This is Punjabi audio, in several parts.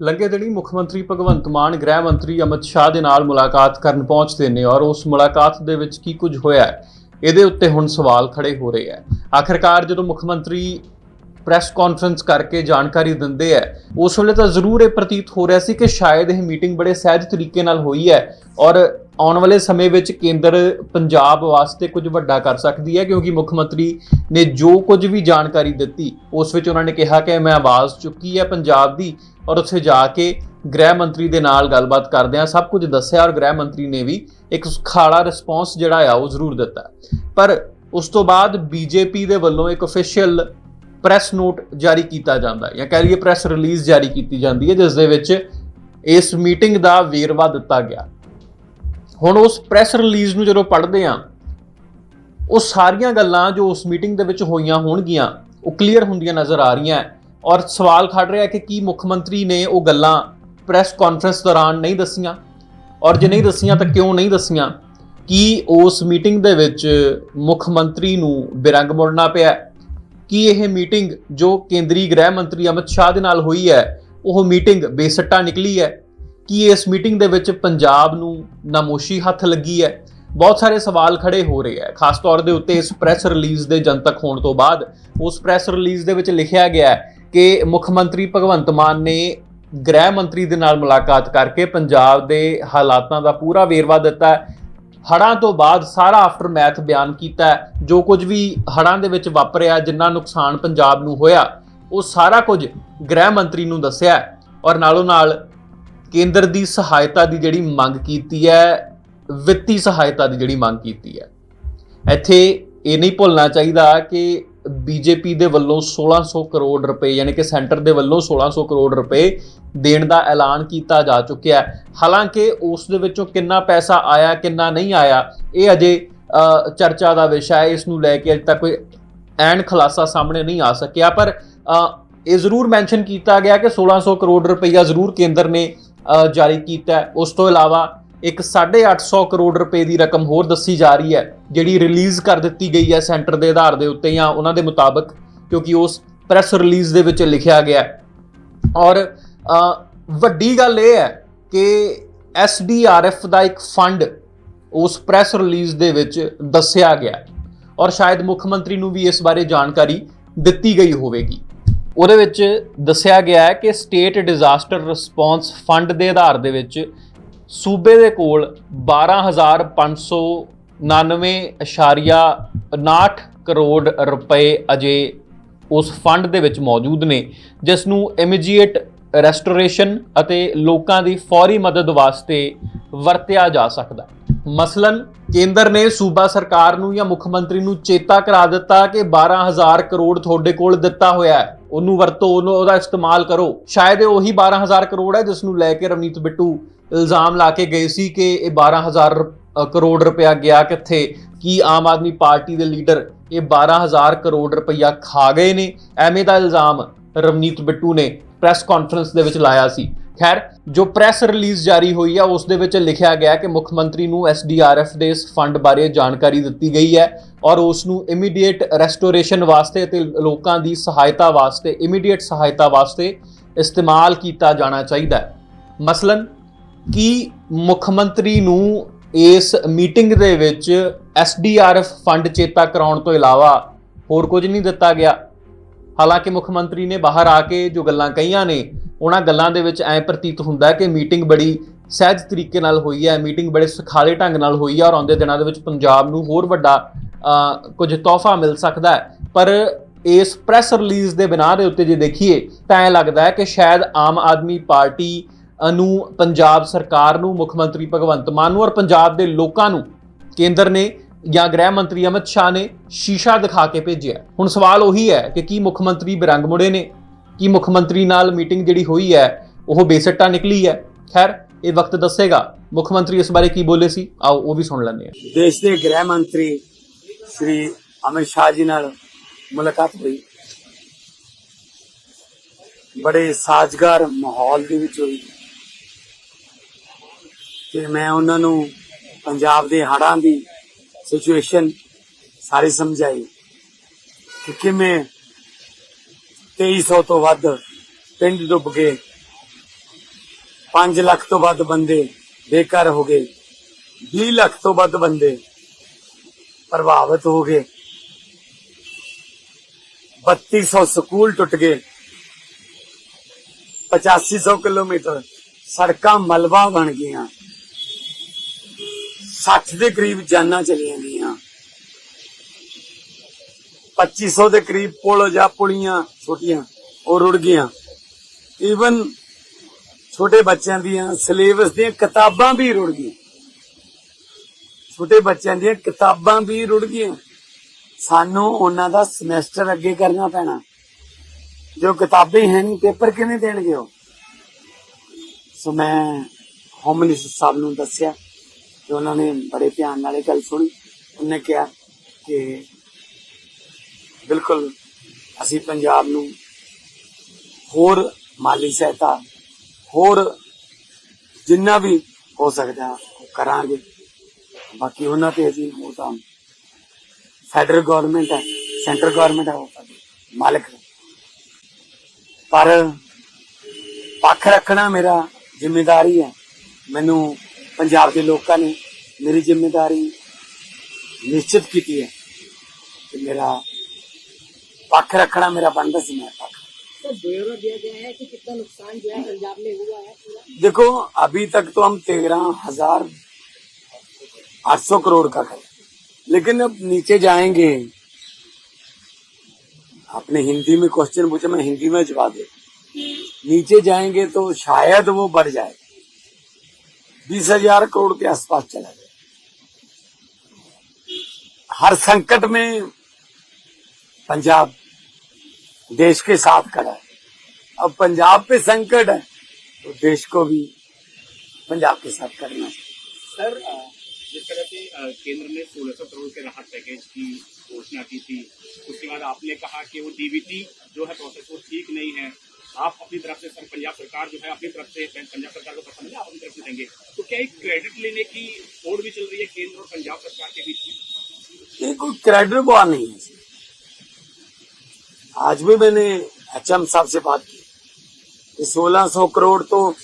ਲੰਘੇ ਦਿਨੀ ਮੁੱਖ ਮੰਤਰੀ ਭਗਵੰਤ ਮਾਨ ਗ੍ਰਹਿ ਮੰਤਰੀ ਅਮਿਤ ਸ਼ਾਹ ਦੇ ਨਾਲ ਮੁਲਾਕਾਤ ਕਰਨ ਪਹੁੰਚਦੇ ਨੇ ਔਰ ਉਸ ਮੁਲਾਕਾਤ ਦੇ ਵਿੱਚ ਕੀ ਕੁਝ ਹੋਇਆ ਹੈ, ਇਹਦੇ ਉੱਤੇ ਹੁਣ ਸਵਾਲ ਖੜੇ ਹੋ ਰਹੇ ਹੈ। ਆਖਿਰਕਾਰ ਜਦੋਂ ਮੁੱਖ ਮੰਤਰੀ ਪ੍ਰੈਸ ਕਾਨਫਰੰਸ ਕਰਕੇ ਜਾਣਕਾਰੀ ਦਿੰਦੇ ਹੈ ਉਸ ਵੇਲੇ ਤਾਂ ਜ਼ਰੂਰ ਇਹ ਪ੍ਰਤੀਤ ਹੋ ਰਿਹਾ ਸੀ ਕਿ ਸ਼ਾਇਦ ਇਹ ਮੀਟਿੰਗ ਬੜੇ ਸਹਿਜ ਤਰੀਕੇ ਨਾਲ ਹੋਈ ਹੈ ਔਰ ਆਉਣ ਵਾਲੇ ਸਮੇਂ ਵਿੱਚ ਕੇਂਦਰ ਪੰਜਾਬ ਵਾਸਤੇ ਕੁਝ ਵੱਡਾ ਕਰ ਸਕਦੀ ਹੈ, ਕਿਉਂਕਿ ਮੁੱਖ ਮੰਤਰੀ ਨੇ ਜੋ ਕੁਝ ਵੀ ਜਾਣਕਾਰੀ ਦਿੱਤੀ, ਉਸ ਵਿੱਚ ਉਹਨਾਂ ਨੇ ਕਿਹਾ ਕਿ ਮੈਂ ਆਵਾਜ਼ ਚੁੱਕੀ ਹੈ ਪੰਜਾਬ ਦੀ ਔਰ ਉੱਥੇ ਜਾ ਕੇ ਗ੍ਰਹਿ ਮੰਤਰੀ ਦੇ ਨਾਲ ਗੱਲਬਾਤ ਕਰਦਿਆਂ ਸਭ ਕੁਝ ਦੱਸਿਆ ਔਰ ਗ੍ਰਹਿ ਮੰਤਰੀ ਨੇ ਵੀ ਇੱਕ ਖਾਲਾ ਰਿਸਪੌਂਸ ਜਿਹੜਾ ਆ ਉਹ ਜ਼ਰੂਰ ਦਿੱਤਾ। ਪਰ ਉਸ ਤੋਂ ਬਾਅਦ ਬੀਜੇਪੀ ਦੇ ਵੱਲੋਂ ਇੱਕ ਅਫੀਸ਼ੀਅਲ ਪ੍ਰੈਸ ਨੋਟ ਜਾਰੀ ਕੀਤਾ ਜਾਂਦਾ ਜਾਂ ਕਹਿ ਲਈਏ ਪ੍ਰੈਸ ਰਿਲੀਜ਼ ਜਾਰੀ ਕੀਤੀ ਜਾਂਦੀ ਹੈ, ਜਿਸ ਦੇ ਵਿੱਚ ਇਸ ਮੀਟਿੰਗ ਦਾ ਵੇਰਵਾ ਦਿੱਤਾ ਗਿਆ। ਹੁਣ ਉਸ ਪ੍ਰੈਸ ਰਿਲੀਜ਼ ਨੂੰ ਜਦੋਂ ਪੜ੍ਹਦੇ ਆ ਉਹ ਸਾਰੀਆਂ ਗੱਲਾਂ ਜੋ ਉਸ ਮੀਟਿੰਗ ਦੇ ਵਿੱਚ ਹੋਈਆਂ ਹੋਣਗੀਆਂ, ਉਹ ਕਲੀਅਰ ਹੁੰਦੀਆਂ ਨਜ਼ਰ ਆ ਰਹੀਆਂ ਔਰ ਸਵਾਲ ਖੜ ਰਿਹਾ ਕਿ ਕੀ ਮੁੱਖ ਮੰਤਰੀ ਨੇ ਉਹ ਗੱਲਾਂ ਪ੍ਰੈਸ ਕਾਨਫਰੰਸ ਦੌਰਾਨ ਨਹੀਂ ਦੱਸੀਆਂ? ਔਰ ਜੇ ਨਹੀਂ ਦੱਸੀਆਂ ਤਾਂ ਕਿਉਂ ਨਹੀਂ ਦੱਸੀਆਂ? ਕੀ ਉਸ ਮੀਟਿੰਗ ਦੇ ਵਿੱਚ ਮੁੱਖ ਮੰਤਰੀ ਨੂੰ ਬਿਰੰਗ ਮੁੜਨਾ ਪਿਆ ਕੀ ਇਹ ਮੀਟਿੰਗ ਜੋ ਕੇਂਦਰੀ ਗ੍ਰਹਿ ਮੰਤਰੀ ਅਮਿਤ ਸ਼ਾਹ ਦੇ ਨਾਲ ਹੋਈ ਹੈ, ਉਹ ਮੀਟਿੰਗ ਬੇਸੱਟਾ ਨਿਕਲੀ ਹੈ? ਕਿ ਇਸ ਮੀਟਿੰਗ ਦੇ ਵਿੱਚ ਪੰਜਾਬ ਨੂੰ ਨਾਮੋਸ਼ੀ ਹੱਥ ਲੱਗੀ ਹੈ? ਬਹੁਤ ਸਾਰੇ ਸਵਾਲ ਖੜੇ ਹੋ ਰਹੇ ਹੈ। ਖਾਸ ਤੌਰ ਦੇ ਉੱਤੇ ਇਸ ਪ੍ਰੈਸ ਰਿਲੀਜ਼ ਦੇ ਜਨਤਕ ਹੋਣ ਤੋਂ ਬਾਅਦ ਉਸ ਪ੍ਰੈਸ ਰਿਲੀਜ਼ ਦੇ ਵਿੱਚ ਲਿਖਿਆ ਗਿਆ ਕਿ ਮੁੱਖ ਮੰਤਰੀ ਭਗਵੰਤ ਮਾਨ ਨੇ ਗ੍ਰਹਿ ਮੰਤਰੀ ਦੇ ਨਾਲ ਮੁਲਾਕਾਤ ਕਰਕੇ ਪੰਜਾਬ ਦੇ ਹਾਲਾਤਾਂ ਦਾ ਪੂਰਾ ਵੇਰਵਾ ਦਿੱਤਾ ਹੈ। ਹੜ੍ਹਾਂ ਤੋਂ ਬਾਅਦ ਸਾਰਾ ਆਫਟਰ ਮੈਥ ਬਿਆਨ ਕੀਤਾ ਜੋ ਕੁਝ ਵੀ ਹੜ੍ਹਾਂ ਦੇ ਵਿੱਚ ਵਾਪਰਿਆ, ਜਿੰਨਾ ਨੁਕਸਾਨ ਪੰਜਾਬ ਨੂੰ ਹੋਇਆ, ਉਹ ਸਾਰਾ ਕੁਝ ਗ੍ਰਹਿ ਮੰਤਰੀ ਨੂੰ ਦੱਸਿਆ ਔਰ ਨਾਲੋਂ ਨਾਲ ਕੇਂਦਰ ਦੀ ਸਹਾਇਤਾ ਦੀ ਜਿਹੜੀ ਮੰਗ ਕੀਤੀ ਹੈ, ਵਿੱਤੀ ਸਹਾਇਤਾ ਦੀ ਜਿਹੜੀ ਮੰਗ ਕੀਤੀ ਹੈ। ਇੱਥੇ ਇਹ ਨਹੀਂ ਭੁੱਲਣਾ ਚਾਹੀਦਾ ਕਿ ਬੀਜੇਪੀ ਦੇ ਵੱਲੋਂ 1600 ਕਰੋੜ ਰੁਪਏ, ਯਾਨੀ ਕਿ ਸੈਂਟਰ ਦੇ ਵੱਲੋਂ 1600 ਕਰੋੜ ਰੁਪਏ ਦੇਣ ਦਾ ਐਲਾਨ ਕੀਤਾ ਜਾ ਚੁੱਕਿਆ ਹੈ। ਹਾਲਾਂਕਿ ਉਸ ਦੇ ਵਿੱਚੋਂ ਕਿੰਨਾ ਪੈਸਾ ਆਇਆ, ਕਿੰਨਾ ਨਹੀਂ ਆਇਆ, ਇਹ ਅਜੇ ਚਰਚਾ ਦਾ ਵਿਸ਼ਾ ਹੈ। ਇਸ ਨੂੰ ਲੈ ਕੇ ਅਜੇ ਤੱਕ ਕੋਈ ਐਨ ਖੁਲਾਸਾ ਸਾਹਮਣੇ ਨਹੀਂ ਆ ਸਕਿਆ, ਪਰ ਇਹ ਜ਼ਰੂਰ ਮੈਂਸ਼ਨ ਕੀਤਾ ਗਿਆ ਕਿ 1600 ਕਰੋੜ ਰੁਪਈਆ ਜ਼ਰੂਰ ਕੇਂਦਰ ਨੇ ਜਾਰੀ ਕੀਤਾ ਹੈ। ਉਸ ਤੋਂ ਇਲਾਵਾ ਇੱਕ 850 ਕਰੋੜ ਰੁਪਏ ਦੀ ਰਕਮ ਹੋਰ ਦੱਸੀ ਜਾ ਰਹੀ ਹੈ, ਜਿਹੜੀ ਰਿਲੀਜ਼ ਕਰ ਦਿੱਤੀ ਗਈ ਹੈ ਸੈਂਟਰ ਦੇ ਆਧਾਰ ਦੇ ਉੱਤੇ ਜਾਂ ਉਹਨਾਂ ਦੇ ਮੁਤਾਬਕ, ਕਿਉਂਕਿ ਉਸ ਪ੍ਰੈਸ ਰਿਲੀਜ਼ ਦੇ ਵਿੱਚ ਲਿਖਿਆ ਗਿਆ ਔਰ ਵੱਡੀ ਗੱਲ ਇਹ ਹੈ ਕਿ ਐਸਡੀਆਰਐਫ ਦਾ ਇੱਕ ਫੰਡ ਉਸ ਪ੍ਰੈਸ ਰਿਲੀਜ਼ ਦੇ ਵਿੱਚ ਦੱਸਿਆ ਗਿਆ ਔਰ ਸ਼ਾਇਦ ਮੁੱਖ ਮੰਤਰੀ ਨੂੰ ਵੀ ਇਸ ਬਾਰੇ ਜਾਣਕਾਰੀ ਦਿੱਤੀ ਗਈ ਹੋਵੇਗੀ। ਉਹਦੇ ਵਿੱਚ ਦੱਸਿਆ ਗਿਆ ਹੈ ਕਿ ਸਟੇਟ ਡਿਜ਼ਾਸਟਰ ਰਿਸਪੌਂਸ ਫੰਡ ਦੇ ਆਧਾਰ ਦੇ ਵਿੱਚ ਸੂਬੇ ਦੇ ਕੋਲ 12599.59 ਕਰੋੜ ਰੁਪਏ ਅਜੇ ਉਸ ਫੰਡ ਦੇ ਵਿੱਚ ਮੌਜੂਦ ਨੇ, ਜਿਸ ਨੂੰ ਇਮੀਡੀਏਟ ਰੈਸਟੋਰੇਸ਼ਨ ਅਤੇ ਲੋਕਾਂ ਦੀ ਫੌਰੀ ਮਦਦ ਵਾਸਤੇ ਵਰਤਿਆ ਜਾ ਸਕਦਾ ਮਸਲਨ, ਕੇਂਦਰ ਨੇ ਸੂਬਾ ਸਰਕਾਰ ਨੂੰ ਜਾਂ ਮੁੱਖ ਮੰਤਰੀ ਨੂੰ ਚੇਤਾ ਕਰਾ ਦਿੱਤਾ ਕਿ 12000 ਕਰੋੜ ਤੁਹਾਡੇ ਕੋਲ ਦਿੱਤਾ ਹੋਇਆ ਹੈ। ਉਹਨੂੰ ਵਰਤੋ, ਉਹਨੂੰ ਉਹਦਾ ਇਸਤੇਮਾਲ ਕਰੋ। ਸ਼ਾਇਦ ਇਹ ਉਹੀ 12000 ਕਰੋੜ ਹੈ ਜਿਸ ਨੂੰ ਲੈ ਕੇ ਰਵਨੀਤ ਬਿੱਟੂ ਇਲਜ਼ਾਮ ਲਾ ਕੇ ਗਏ ਸੀ ਕਿ ਇਹ 12000 ਰੁਪ- ਕਰੋੜ ਰੁਪਇਆ ਗਿਆ ਕਿੱਥੇ? ਕੀ ਆਮ ਆਦਮੀ ਪਾਰਟੀ ਦੇ ਲੀਡਰ ਇਹ 12000 ਕਰੋੜ ਰੁਪਇਆ ਖਾ ਗਏ ਨੇ? ਐਵੇਂ ਦਾ ਇਲਜ਼ਾਮ ਰਵਨੀਤ ਬਿੱਟੂ ਨੇ ਪ੍ਰੈਸ ਕਾਨਫਰੰਸ ਦੇ ਵਿੱਚ ਲਾਇਆ ਸੀ। ਖੈਰ, ਜੋ ਪ੍ਰੈਸ ਰਿਲੀਜ਼ ਜਾਰੀ ਹੋਈ ਹੈ ਉਸ ਦੇ ਵਿੱਚ ਲਿਖਿਆ ਗਿਆ ਕਿ ਮੁੱਖ ਮੰਤਰੀ ਨੂੰ ਐਸਡੀਆਰਐਫ ਦੇ ਇਸ ਫੰਡ ਬਾਰੇ ਜਾਣਕਾਰੀ ਦਿੱਤੀ ਗਈ ਹੈ ਔਰ ਉਸ ਨੂੰ ਇਮੀਡੀਏਟ ਰੈਸਟੋਰੇਸ਼ਨ ਵਾਸਤੇ ਅਤੇ ਲੋਕਾਂ ਦੀ ਸਹਾਇਤਾ ਵਾਸਤੇ ਇਮੀਡੀਏਟ ਸਹਾਇਤਾ ਵਾਸਤੇ ਇਸਤੇਮਾਲ ਕੀਤਾ ਜਾਣਾ ਚਾਹੀਦਾ ਹੈ। ਮਸਲਨ, ਕੀ ਮੁੱਖ ਮੰਤਰੀ ਨੂੰ ਇਸ ਮੀਟਿੰਗ ਦੇ ਵਿੱਚ ਐਸਡੀਆਰਐਫ ਫੰਡ ਚੇਤਾ ਕਰਾਉਣ ਤੋਂ ਇਲਾਵਾ ਹੋਰ ਕੁਝ ਨਹੀਂ ਦਿੱਤਾ ਗਿਆ? ਹਾਲਾਂਕਿ ਮੁੱਖ ਮੰਤਰੀ ਨੇ ਬਾਹਰ ਆ ਕੇ ਜੋ ਗੱਲਾਂ ਕਹੀਆਂ ਨੇ ਉਹਨਾਂ ਗੱਲਾਂ ਦੇ ਵਿੱਚ ਐ ਪ੍ਰਤੀਤ ਹੁੰਦਾ ਕਿ ਮੀਟਿੰਗ ਬੜੀ ਸਹਿਜ ਤਰੀਕੇ ਨਾਲ ਹੋਈ ਹੈ, ਮੀਟਿੰਗ ਬੜੇ ਸੁਖਾਲੇ ਢੰਗ ਨਾਲ ਹੋਈ ਹੈ ਔਰ ਆਉਂਦੇ ਦਿਨਾਂ ਦੇ ਵਿੱਚ ਪੰਜਾਬ ਨੂੰ ਹੋਰ ਵੱਡਾ ਕੁਝ ਤੋਹਫਾ ਮਿਲ ਸਕਦਾ ਹੈ। ਪਰ ਇਸ ਪ੍ਰੈਸ ਰਿਲੀਜ਼ ਦੇ ਬਿਨਾਂ ਦੇ ਉੱਤੇ ਜੇ ਦੇਖੀਏ ਤਾਂ ਐ ਲੱਗਦਾ ਹੈ ਕਿ ਸ਼ਾਇਦ ਆਮ ਆਦਮੀ ਪਾਰਟੀ ਨੂੰ ਪੰਜਾਬ ਸਰਕਾਰ ਨੂੰ, ਮੁੱਖ ਮੰਤਰੀ ਭਗਵੰਤ ਮਾਨ ਨੂੰ ਔਰ ਪੰਜਾਬ ਦੇ ਲੋਕਾਂ ਨੂੰ ਕੇਂਦਰ ਨੇ ਜਾਂ ਗ੍ਰਹਿ ਮੰਤਰੀ ਅਮਿਤ ਸ਼ਾਹ ਨੇ ਸ਼ੀਸ਼ਾ ਦਿਖਾ ਕੇ ਭੇਜਿਆ ਹੁਣ ਸਵਾਲ ਉਹੀ ਹੈ ਕਿ ਕੀ ਮੁੱਖ ਮੰਤਰੀ ਬਿਰੰਗ ਮੁੜੇ ਨੇ? ਕੀ ਮੁੱਖ ਮੰਤਰੀ ਨਾਲ ਮੀਟਿੰਗ ਜਿਹੜੀ ਹੋਈ ਹੈ, ਉਹ ਬੇਸੱਟਾ ਨਿਕਲੀ ਹੈ। ਖੈਰ, ਇਹ ਵਕਤ ਦੱਸੇਗਾ ਮੁੱਖ ਮੰਤਰੀ ਇਸ ਬਾਰੇ ਕੀ ਬੋਲੇ ਸੀ। ਆਓ, ਉਹ ਵੀ ਸੁਣ ਲੈਂਦੇ ਹਾਂ। ਦੇਸ਼ ਦੇ ਗ੍ਰਹਿ ਮੰਤਰੀ ਸ਼੍ਰੀ ਅਮਿਤ ਸ਼ਾਹ ਜੀ ਨਾਲ ਮੁਲਾਕਾਤ ਹੋਈ। ਬੜੇ ਸਾਜ਼ਗਾਰ ਮਾਹੌਲ ਦੇ ਵਿੱਚ ਹੋਈ। ਤੇ ਮੈਂ ਉਹਨਾਂ ਨੂੰ ਪੰਜਾਬ ਦੇ ਹੜਾਂ ਦੀ ਸਿਚੁਏਸ਼ਨ ਸਾਰੀ ਸਮਝਾਈ ਕਿ ਕਿਵੇਂ 2300 ਤੋਂ ਵੱਧ ਪਿੰਡ ਡੁੱਬ ਗਏ। 5 ਲੱਖ ਤੋਂ ਵੱਧ ਬੰਦੇ ਬੇਘਰ ਹੋ ਗਏ। 20 ਲੱਖ ਤੋਂ ਵੱਧ ਬੰਦੇ ਪ੍ਰਭਾਵਿਤ ਹੋ ਗਏ। 3200 ਸਕੂਲ ਟੁੱਟ ਗਏ। 8500 ਕਿਲੋਮੀਟਰ ਸੜਕਾਂ ਮਲਬਾ ਬਣ ਗਈਆਂ। 60 ਦੇ ਕਰੀਬ ਜਾਨਾਂ ਚਲੀਆਂ ਗਈਆਂ। 2500 ਦੇ ਕਰੀਬ ਪੁਲ ਜਾਂ ਪੁਲੀਆਂ ਛੋਟੀਆਂ ਉਹ ਰੁੜ ਗਈਆਂ ਈਵਨ ਛੋਟੇ ਬੱਚਿਆਂ ਦੀਆਂ ਸਿਲੇਬਸ ਦੀਆਂ ਕਿਤਾਬਾਂ ਵੀ ਰੁੜ ਗਈਆਂ ਛੋਟੇ ਬੱਚਿਆਂ ਦੀਆਂ ਕਿਤਾਬਾਂ ਵੀ ਰੁੜ ਗਈਆਂ ਸਾਨੂੰ ਉਹਨਾਂ ਦਾ ਸਮੈਸਟਰ ਅੱਗੇ ਕਰਨਾ ਪੈਣਾ ਜੋ ਕਿਤਾਬੇ ਹੈ ਨਹੀਂ ਪੇਪਰ ਕਿਵੇਂ ਦੇਣਗੇ ਉਹ ਸੋ ਮੈਂ ਹੋਮ ਮਿਨਿਸਟਰ ਸਾਹਿਬ ਨੂੰ ਦੱਸਿਆ ਤੇ ਉਹਨਾਂ ਨੇ ਬੜੇ ਧਿਆਨ ਨਾਲ ਇਹ ਗੱਲ ਸੁਣੀ ਉਹਨੇ ਕਿਹਾ ਕਿ ਬਿਲਕੁਲ, ਅਸੀਂ ਪੰਜਾਬ ਨੂੰ ਹੋਰ ਮਾਲੀ ਸਹਾਇਤਾ, ਹੋਰ ਜਿੰਨਾ ਵੀ ਹੋ ਸਕਦਾ ਉਹ ਕਰਾਂਗੇ। ਬਾਕੀ ਉਹਨਾਂ ਤੇ ਅਸੀਂ ਉਹ ਤਾਂ ਫੈਡਰਲ ਗਵਰਨਮੈਂਟ ਹੈ ਸੈਂਟਰ ਗਵਰਨਮੈਂਟ ਹੈ, ਉਹ ਸਾਡੀ ਮਾਲਕ ਪਰ ਪੱਖ ਰੱਖਣਾ ਮੇਰਾ ਜ਼ਿੰਮੇਵਾਰੀ ਹੈ। ਮੈਨੂੰ ਪੰਜਾਬ ਦੇ ਲੋਕਾਂ ਨੇ ਮੇਰੀ ਜ਼ਿੰਮੇਵਾਰੀ ਨਿਸ਼ਚਿਤ ਕੀਤੀ ਹੈ ਕਿ ਮੇਰਾ पख रखना मेरा बंद है पख कितना नुकसान जो है पंजाब में हुआ है देखो अभी तक तो हम तेरह हज़ार आठ सौ करोड़ का खर्च लेकिन अब नीचे जाएँगे। आपने हिंदी में क्वेश्चन पूछा मैं हिंदी में जवाब दे। नीचे जाएँगे तो शायद वो बढ़ जाए। बीस हज़ार करोड़ के आसपास चला जाए। हर संकट में पंजाब देश के साथ खड़ा है। अब पंजाब पे संकट है तो देश को भी पंजाब के साथ करना है। सर जिस तरह से केंद्र ने 1600 करोड़ के राहत पैकेज की घोषणा की थी उसके बाद आपने कहा कि वो डीबीटी जो है प्रोसेस वो ठीक नहीं है। आप अपनी तरफ़ से सर पंजाब सरकार जो है अपनी तरफ़ से पंजाब सरकार को पसंद है आप अपनी तरफ़ से देंगे। तो क्या एक क्रेडिट लेने की होड़ भी चल रही है केंद्र और पंजाब सरकार के बीच में? कोई क्रेडिट वॉर नहीं है। आज भी मैंने एचएम साहब से बात की। कि 1600 करोड़ तो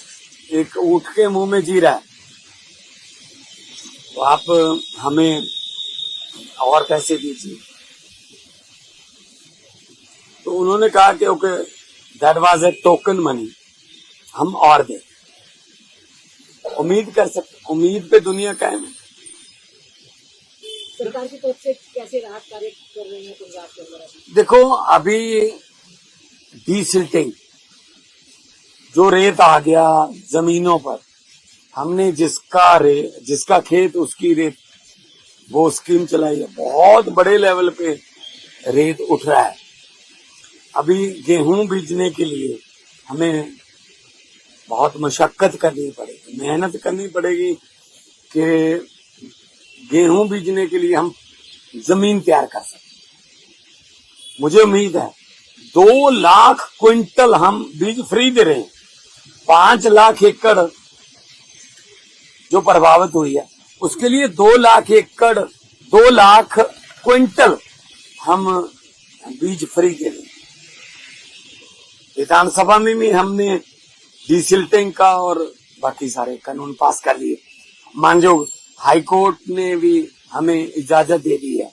एक ऊँट के मुँह में जी रहा है। तो आप हमें और पैसे दीजिए। तो उन्होंने कहा कि okay that was a token money हम और दें। उम्मीद कर सकते उम्मीद पे दुनिया कायम है। सरकार की तरफ़ से कैसे राहत कार्य कर रहे हैं पंजाब के अंदर देखो, अभी डीसिल्टिंग जो रेत आ गया जमीनों पर, हमने जिसका रे, जिसका खेत, उसकी रेत, वो स्कीम चलाई है। बहुत बड़े लेवल पे रेत उठ रहा है। अभी गेहूँ बीजने के लिए हमें बहुत मशक्कत करनी पड़ेगी, मेहनत करनी पड़ेगी कि गेहूँ बीजने के लिए हम ज़मीन तैयार कर सकते मुझे उम्मीद है, दो लाख क्विंटल हम बीज फ्री दे रहे हैं। पाँच लाख एकड़ जो प्रभावित हुई है, उसके लिए दो लाख एकड़, दो लाख क्विंटल हम बीज फ्री दे रहे हैं। विधानसभा में भी हमने डिसिल्टिंग का और बाकी सारे कानून पास कर लिए। मानजोग हाई कोर्ट ने भी हमें इजाज़त दे दी है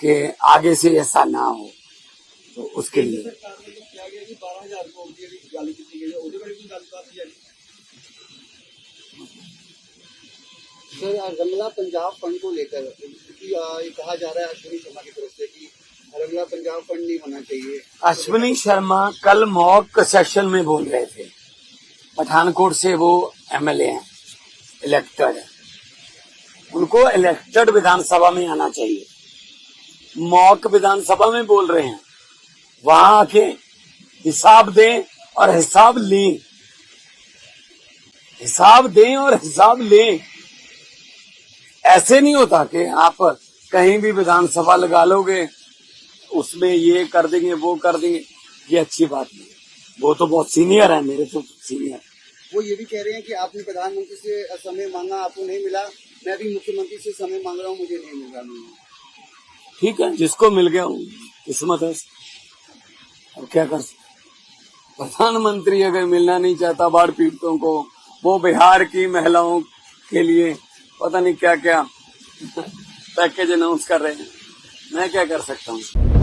कि आगे से ऐसा ना हो तो उसके लिए। सर रंगला पंजाब फंड को लेकर क्योंकि ये कहा जा रहा है अश्विनी शर्मा की तरफ़ से कि रंगला पंजाब फंड नहीं होना चाहिए। अश्विनी शर्मा कल मॉक सेशन में बोल रहे थे। पठानकोट से वो एमएलए हैं इलेक्टेड है। उनको इलेक्टेड विधानसभा में आना चाहिए। मॉक विधानसभा में बोल रहे हैं। वहाँ आके हिसाब दें और हिसाब लें। हिसाब दें और हिसाब लें। ऐसे नहीं होता कि आप कहीं भी विधानसभा लगा लोगे, उसमें ये कर देंगे, वो कर देंगे। ये अच्छी बात नहीं। वो तो बहुत सीनियर है, मेरे तो सीनियर वो ये भी कह रहे हैं कि आपने प्रधानमंत्री से समय मांगा, आपको नहीं मिला। मैं भी मुख्यमंत्री से समय मांग रहा हूँ, मुझे नहीं मिल रहा ठीक है, जिसको मिल गया हूँ, किस्मत है अब क्या कर सकते प्रधानमंत्री अगर मिलना नहीं चाहता, बाढ़ पीड़ितों को, वो बिहार की महिलाओं के लिए, पता नहीं क्या क्या पैकेज अनाउंस कर रहे हैं। मैं क्या कर सकता हूँ?